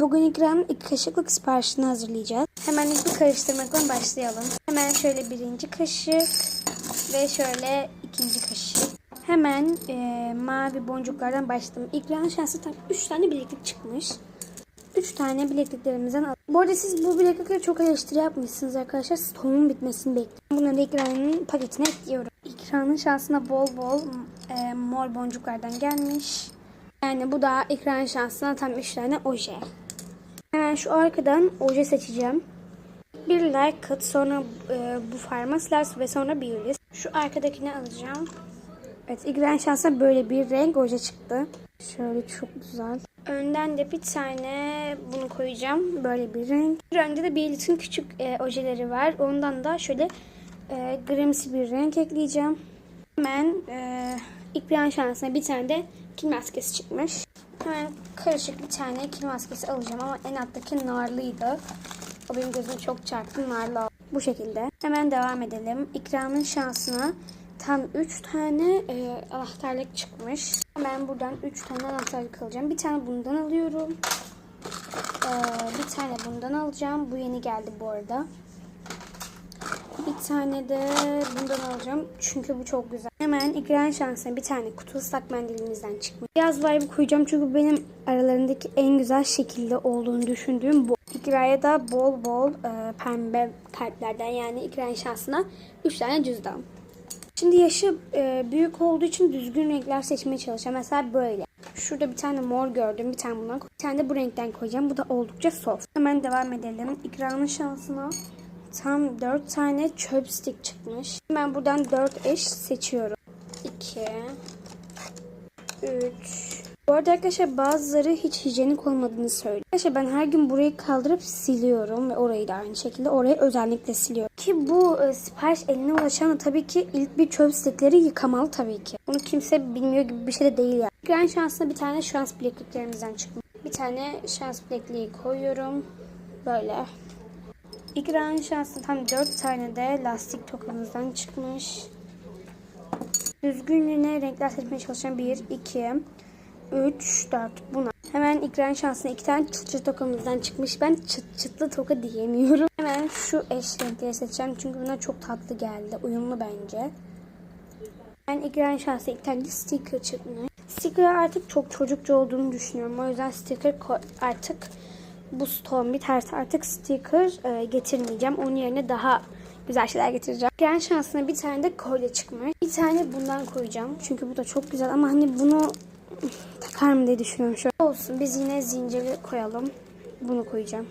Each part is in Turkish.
Bugün ikramın iki kaşıklık siparişini hazırlayacağız. Hemen ilk karıştırmakla başlayalım. Hemen şöyle birinci kaşık ve şöyle ikinci kaşık. Hemen e, mavi boncuklardan başladım. İkram şansı tam 3 tane bileklik çıkmış. 3 tane bilekliklerimizden al. Bu arada siz bu bileklikleri çok eleştiri yapmışsınız arkadaşlar. Stoğumun bitmesini bekliyorum. Bunları ikranın paketine ekliyorum. İkranın şansına bol bol e, mor boncuklardan gelmiş. Yani bu da ikranın şansına tam 3 tane oje. Hemen şu arkadan oje seçeceğim. Bir like kat sonra e, bu farmaslar ve sonra bir list. Şu arkadakini alacağım. Evet ikran şansına böyle bir renk oje çıktı. Şöyle çok güzel. Önden de bir tane bunu koyacağım. Böyle bir renk. Önde de bir litin küçük e, ojeleri var. Ondan da şöyle e, grimsi bir renk ekleyeceğim. Hemen e, ikram şansına bir tane de kil maskesi çıkmış. Hemen karışık bir tane kil maskesi alacağım ama en alttaki narlıydı. O benim gözüme çok çarptı narlı. Bu şekilde. Hemen devam edelim. İkramın şansına tam 3 tane e, anahtarlık çıkmış. Hemen buradan 3 tane anahtarlık alacağım. Bir tane bundan alıyorum. E, bir tane bundan alacağım. Bu yeni geldi bu arada. Bir tane de bundan alacağım. Çünkü bu çok güzel. Hemen ikram şansına bir tane kutu ıslak mendilimizden çıkmış. Beyaz vibe koyacağım çünkü benim aralarındaki en güzel şekilde olduğunu düşündüğüm bu. İkraya da bol bol e, pembe kalplerden yani ikram şansına 3 tane cüzdan. Şimdi yaşı e, büyük olduğu için düzgün renkler seçmeye çalışacağım. Mesela böyle. Şurada bir tane mor gördüm. Bir tane bundan Bir tane de bu renkten koyacağım. Bu da oldukça soft. Hemen devam edelim. İkramın şansına tam 4 tane çöp stick çıkmış. Hemen buradan 4 eş seçiyorum. 2 3 Bu arada arkadaşlar bazıları hiç hijyenik olmadığını söylüyor. Arkadaşlar ben her gün burayı kaldırıp siliyorum ve orayı da aynı şekilde orayı özellikle siliyorum. Ki bu e, sipariş eline ulaşan da tabii ki ilk bir çöp stickleri yıkamalı tabii ki. Bunu kimse bilmiyor gibi bir şey de değil yani. Gran şansına bir tane şans bilekliklerimizden çıkmış. Bir tane şans bilekliği koyuyorum. Böyle. İkran şanslı tam 4 tane de lastik tokamızdan çıkmış. Düzgünlüğüne renkler seçmeye çalışan 1, 2, 3, 4 buna. Hemen ikran şansına iki tane çıt çıt tokamızdan çıkmış. Ben çıt çıtlı toka diyemiyorum. Hemen şu eş renkleri seçeceğim. Çünkü buna çok tatlı geldi. Uyumlu bence. Ben ikran şansına iki tane sticker çıkmış. Sticker artık çok çocukça olduğunu düşünüyorum. O yüzden sticker artık bu stoğum biterse artık sticker e, getirmeyeceğim. Onun yerine daha güzel şeyler getireceğim. Gen şansına bir tane de kolye çıkmış. Bir tane bundan koyacağım. Çünkü bu da çok güzel ama hani bunu takar mı diye düşünüyorum. Şöyle olsun biz yine zinciri koyalım. Bunu koyacağım.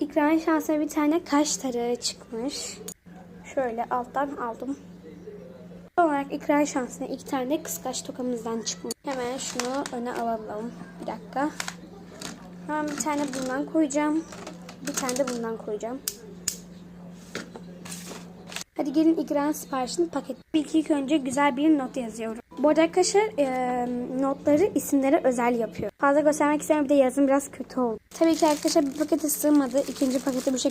İkran şansına bir tane kaş tarağı çıkmış. Şöyle alttan aldım. Son olarak ikrar şansına iki tane kıskaç tokamızdan çıkmış. Hemen şunu öne alalım. Bir dakika. Hemen bir tane bundan koyacağım. Bir tane de bundan koyacağım. Hadi gelin ikram siparişini paket. İlk ilk önce güzel bir not yazıyorum. Bu arada arkadaşlar e, notları isimlere özel yapıyor. Fazla göstermek istemiyorum bir de yazım biraz kötü oldu. Tabii ki arkadaşlar bir pakete sığmadı. İkinci paketi bu şekilde